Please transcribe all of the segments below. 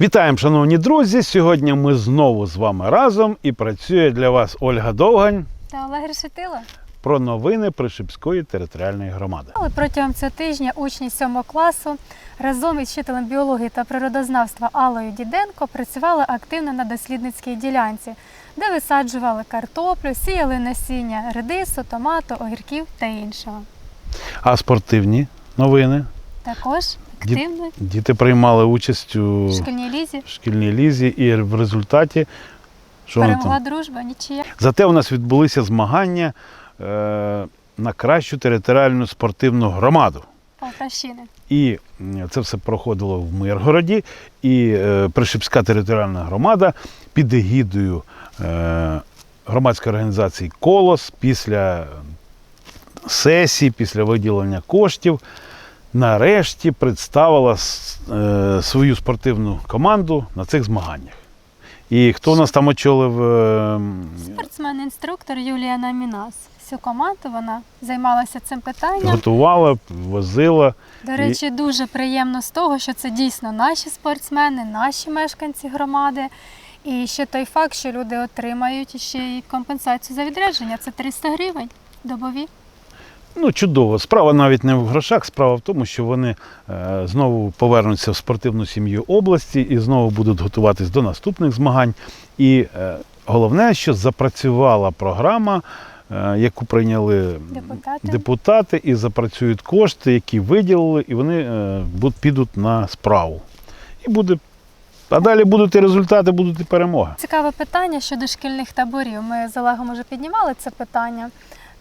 Вітаємо, шановні друзі! Сьогодні ми знову з вами разом і працює для вас Ольга Довгань Та Олег Решетило. про новини Пришипської територіальної громади. Але протягом цього тижня учні 7 класу разом із вчителем біології та природознавства Аллою Діденко працювали активно на дослідницькій ділянці, де висаджували картоплю, сіяли насіння редису, томату, огірків та іншого. А спортивні новини. Також активно Діти приймали участь у шкільній лізі шкільній лізі, і в результаті що перемогла там? дружба, нічия. Зате у нас відбулися змагання е, на кращу територіальну спортивну громаду. Полтавщини. І це все проходило в Миргороді. І е, Пришипська територіальна громада під егідою е, громадської організації Колос після сесії, після виділення коштів, нарешті представила е, свою спортивну команду на цих змаганнях. І хто нас там очолив? е, Спортсмен-інструктор Юлія Намінас. Всю команду вона займалася цим питанням. Готувала, возила. До речі, дуже приємно з того, що це дійсно наші спортсмени, наші мешканці громади. І ще той факт, що люди отримають ще й компенсацію за відрядження. Це 300 гривень добові. Ну, чудово. Справа навіть не в грошах, справа в тому, що вони е, знову повернуться в спортивну сім'ю області і знову будуть готуватись до наступних змагань. І е, головне, що запрацювала програма, е, яку прийняли Депутати. депутати, і запрацюють кошти, які виділили, і вони підуть на справу. І буде. А далі будуть і результати, будуть і перемоги. Цікаве питання щодо шкільних таборів. Ми з Олегом вже піднімали це питання.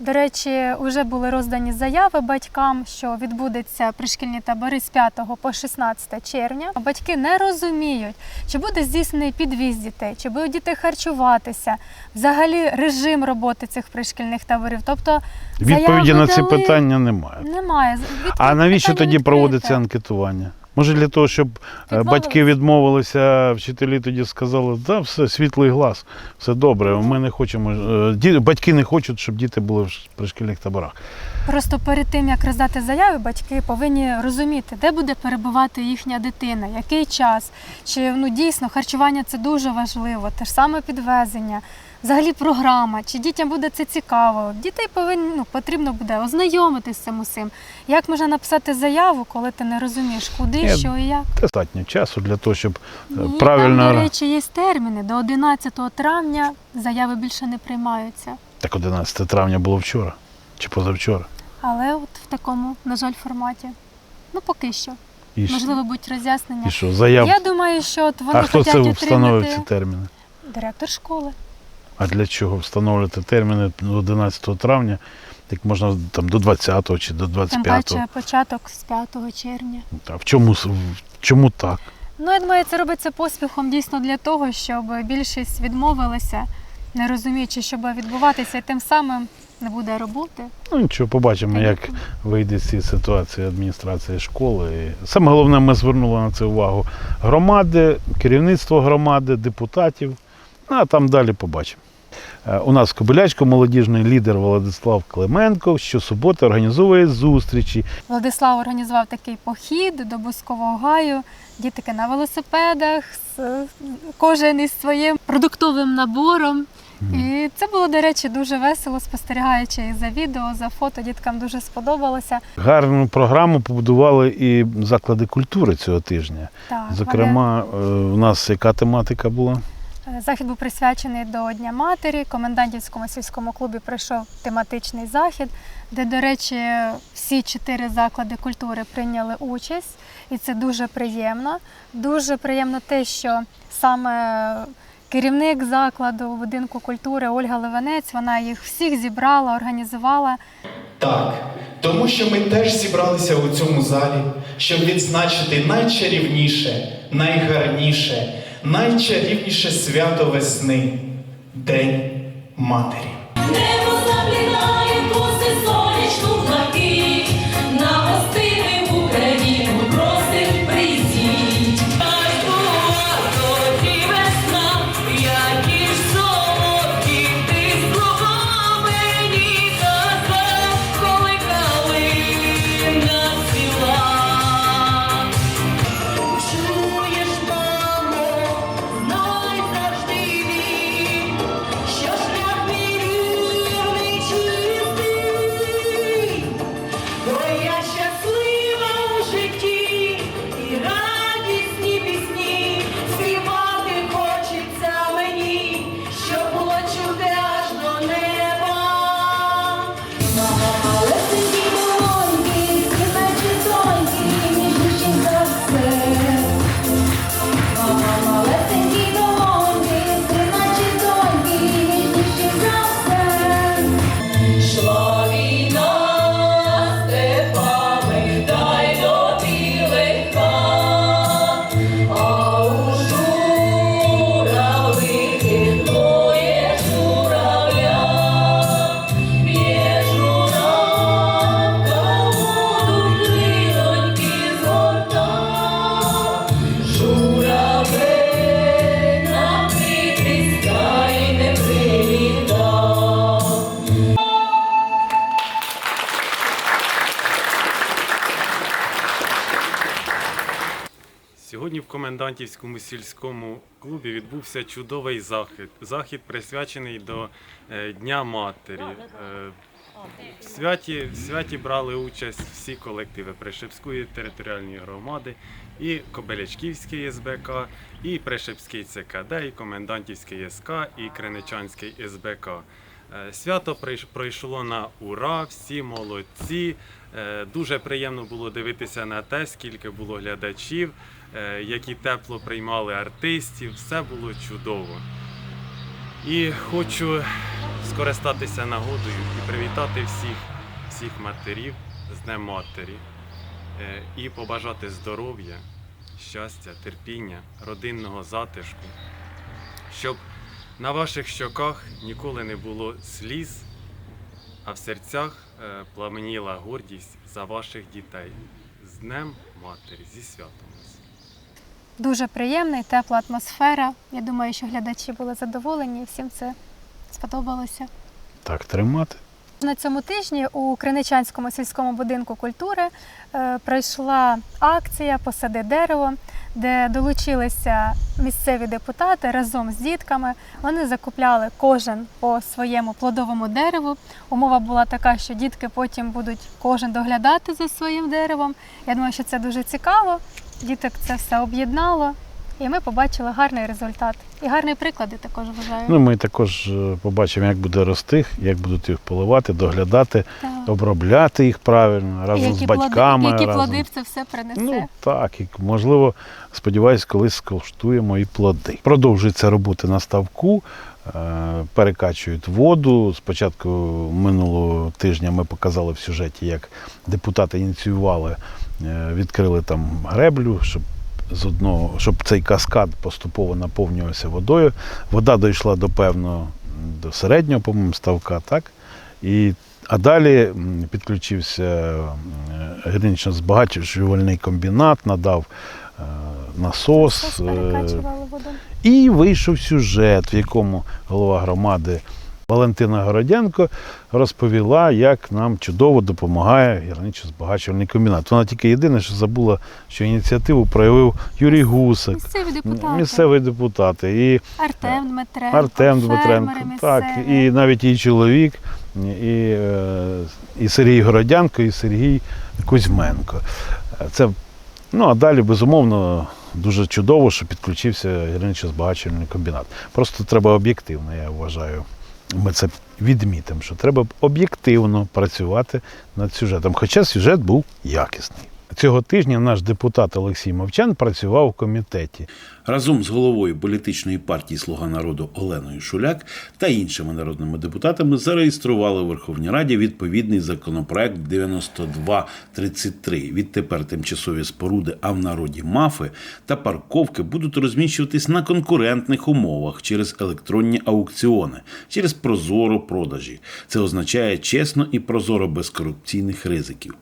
До речі, вже були роздані заяви батькам, що відбудеться пришкільні табори з 5 по 16 червня. Батьки не розуміють, чи буде здійснений підвіз дітей, чи будуть діти харчуватися, взагалі режим роботи цих пришкільних таборів. Тобто Відповіді на ці дали, питання немає. немає. Відповідь А навіщо тоді відкрите. проводиться анкетування? Може для того, щоб е, батьки відмовилися, вчителі тоді сказали, да, все, світлий глаз, все добре, ми не хочемо. е, Батьки не хочуть, щоб діти були в ш- при шкільних таборах. Просто перед тим як роздати заяви, батьки повинні розуміти, де буде перебувати їхня дитина, який час. Чи ну дійсно харчування це дуже важливо, те ж саме підвезення, взагалі програма, чи дітям буде це цікаво. Дітей повинні ну, потрібно буде ознайомитись з цим усім. Як можна написати заяву, коли ти не розумієш, куди, Я- що і як? Достатньо часу для того, щоб е, Ні, правильно. там, до речі, є терміни. До 11 травня заяви більше не приймаються. Так 11 травня було вчора чи позавчора. Але от в такому, на жаль, форматі. Ну, поки що. І, що- Можливо, будуть роз'яснення. і що, заяв. Я думаю, що от вони а хто це встановив ці терміни? директор школи. А для чого встановлювати терміни до 11 травня, як можна там до 20 чи до Тим паче початок з 5 червня. А в чому, в чому так? Ну, я думаю, це робиться поспіхом дійсно для того, щоб більшість відмовилася, не розуміючи, що буде відбуватися, і тим самим не буде роботи. Ну нічого, побачимо, як вийде з цієї ситуації адміністрація школи. І саме головне, ми звернули на це увагу громади, керівництво громади, депутатів. Ну, а там далі побачимо. Е, У нас Кобилячко молодіжний лідер Владислав Клименко щосуботи організовує зустрічі. Владислав організував такий похід до Бускового гаю. Дітки на велосипедах, кожен із своїм продуктовим набором. І це було, до речі, дуже весело, спостерігаючи і за відео, за фото. Діткам дуже сподобалося. Гарну програму побудували і заклади культури цього тижня. Так, Зокрема, е, у нас яка тематика була? Вони- захід був присвячений до Дня матері. Комендантівському сільському клубі пройшов тематичний захід, де, до речі, всі чотири заклади культури прийняли участь, і це дуже приємно. Дуже приємно те, що саме керівник закладу будинку культури Ольга Левенець, вона їх всіх зібрала, організувала. Так, тому що ми теж зібралися у цьому залі, щоб відзначити найчарівніше, найгарніше, найчарівніше свято весни День Матері. В сільському клубі відбувся чудовий захід. Захід присвячений до е, Дня Матері. Е, В святі, в святі брали участь всі колективи Пришепської територіальної громади, і Кобелячківський СБК, і Пришепський ЦКД, і Комендантівський СК, і Криничанський СБК. Е, Свято пройшло на ура, всі молодці. Е, Дуже приємно було дивитися на те, скільки було глядачів, е, які тепло приймали артистів. Все було чудово. І хочу скористатися нагодою і привітати всіх, всіх матерів з Днем Матері і побажати здоров'я, щастя, терпіння, родинного затишку, щоб на ваших щоках ніколи не було сліз, а в серцях е, пламеніла гордість за ваших дітей. З Днем Матері, зі святом! Дуже приємна і тепла атмосфера. Я думаю, що глядачі були задоволені і всім це сподобалося. Так тримати. На цьому тижні у Криничанському сільському будинку культури е, пройшла акція Посади дерево, де долучилися місцеві депутати разом з дітками. Вони закупляли кожен по своєму плодовому дереву. Умова була така, що дітки потім будуть кожен доглядати за своїм деревом. Я думаю, що це дуже цікаво. Діток це все об'єднало, і ми побачили гарний результат. І гарний приклад, я також вважаю. Ну, ми також е, побачимо, як буде рости, як будуть їх поливати, доглядати, Так. обробляти їх правильно разом з батьками. плоди, які разом. плоди це все принесе. Ну так, і можливо, сподіваюсь, колись скуштуємо і плоди. Продовжується робота на ставку, е, перекачують воду. Спочатку минулого тижня ми показали в сюжеті, як депутати ініціювали, е, відкрили там греблю, щоб з одного, щоб цей каскад поступово наповнювався водою. Вода дійшла до певного до середнього, по-моєму, ставка, так? І, а далі підключився гірнично збагачувальний комбінат, надав е, насос. Е, і вийшов сюжет, в якому голова громади Валентина Городянко розповіла, як нам чудово допомагає гірничо-збагачувальний комбінат. Вона тільки єдине, що забула, що ініціативу проявив Юрій Гусак, Місцеві депутати. місцевий депутат. І Артем Дмитренко. Артем Дмитренко, так, і навіть її чоловік, і, е, і Сергій Городянко, і Сергій Кузьменко. Це, ну, а далі, безумовно, дуже чудово, що підключився гірничо-збагачувальний комбінат. Просто треба об'єктивно, я вважаю. Ми це відмітимо, що треба об'єктивно працювати над сюжетом. Хоча сюжет був якісний. Цього тижня наш депутат Олексій Мовчан працював в комітеті. разом з головою політичної партії Слуга народу Оленою Шуляк та іншими народними депутатами зареєстрували у Верховній Раді відповідний законопроект 9233. Відтепер тимчасові споруди, а в народі мафи та парковки будуть розміщуватись на конкурентних умовах через електронні аукціони, через прозоро продажі. Це означає чесно і прозоро без корупційних ризиків.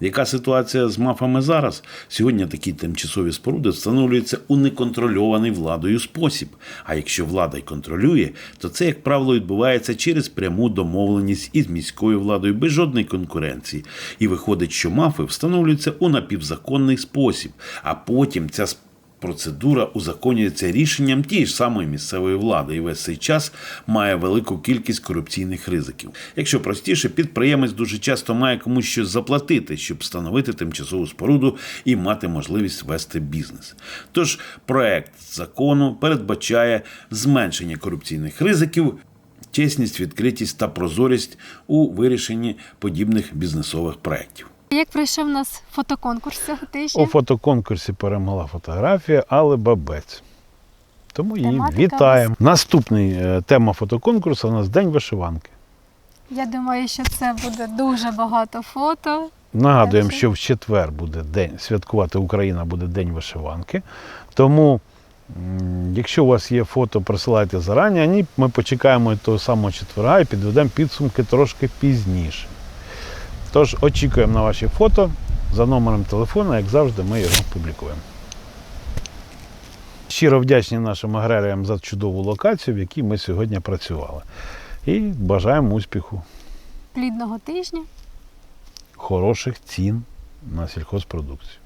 Яка ситуація з мафами зараз? Сьогодні такі тимчасові споруди встановлюються у неконтрольований владою спосіб. А якщо влада й контролює, то це, як правило, відбувається через пряму домовленість із міською владою без жодної конкуренції. І виходить, що мафи встановлюються у напівзаконний спосіб, а потім ця сп- Процедура узаконюється рішенням тієї ж самої місцевої влади і весь цей час має велику кількість корупційних ризиків. Якщо простіше, підприємець дуже часто має комусь щось заплатити, щоб встановити тимчасову споруду і мати можливість вести бізнес. Тож проект закону передбачає зменшення корупційних ризиків. Чесність, відкритість та прозорість у вирішенні подібних бізнесових проєктів. Як пройшов у нас фотоконкурс цього тижня? У фотоконкурсі перемогла фотографія Але Бабець. Тому її Тематика вітаємо. Наступний е, тема фотоконкурсу у нас День вишиванки. Я думаю, що це буде дуже багато фото. Нагадуємо, що в четвер буде день святкувати Україна буде День вишиванки. Тому, якщо у вас є фото, присилайте зарані, а ні, ми почекаємо того самого четверга і підведемо підсумки трошки пізніше. Тож очікуємо на ваші фото за номером телефону, як завжди, ми його публікуємо. Щиро вдячні нашим аграріям за чудову локацію, в якій ми сьогодні працювали. І бажаємо успіху, Плідного тижня. хороших цін на сільхозпродукцію.